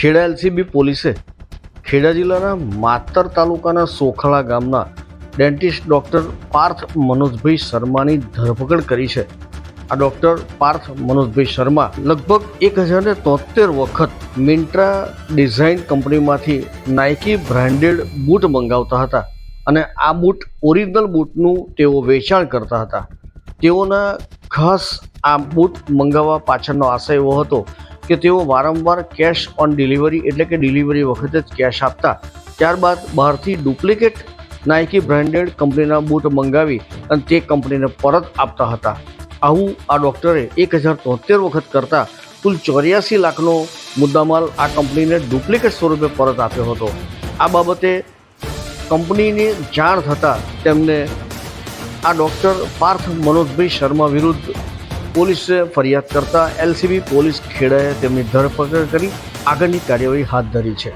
Kheda LCB પોલીસે ખેડા જિલ્લાના માતર તાલુકાના સોખળા ગામના ડેન્ટિસ્ટ ડૉક્ટર પાર્થ મનોજભાઈ શર્માની ધરપકડ કરી છે. આ ડૉક્ટર પાર્થ મનોજભાઈ શર્મા લગભગ એક હજારને તોતેર વખત મિન્ટ્રા ડિઝાઇન કંપનીમાંથી નાઇકી બ્રાન્ડેડ બૂટ મંગાવતા હતા અને આ બૂટ ઓરિજિનલ બૂટનું તેઓ વેચાણ કરતા હતા. તેઓના ખાસ આ બૂટ મંગાવવા પાછળનો આશય એવો હતો કે તેઓ વારંવાર કેશ ઓન ડિલિવરી એટલે કે ડિલિવરી વખતે જ કેશ આપતા. ત્યારબાદ બહારથી ડુપ્લિકેટ નાઇકી બ્રાન્ડેડ કંપનીના બૂટ મંગાવી અને તે કંપનીને પરત આપતા હતા. આવું આ ડૉક્ટરે એક હજાર તોતેર વખત કરતાં કુલ ચોર્યાસી લાખનો મુદ્દામાલ આ કંપનીને ડુપ્લિકેટ સ્વરૂપે પરત આપ્યો હતો. આ બાબતે કંપનીની જાણ થતાં તેમને આ ડૉક્ટર પાર્થ મનોજભાઈ શર્મા વિરુદ્ધ પોલીસે ફરિયાદ કરતા એલસીબી પોલીસ ખેડાએ તેમની ધરપકડ કરી આગળની કાર્યવાહી હાથ ધરી છે.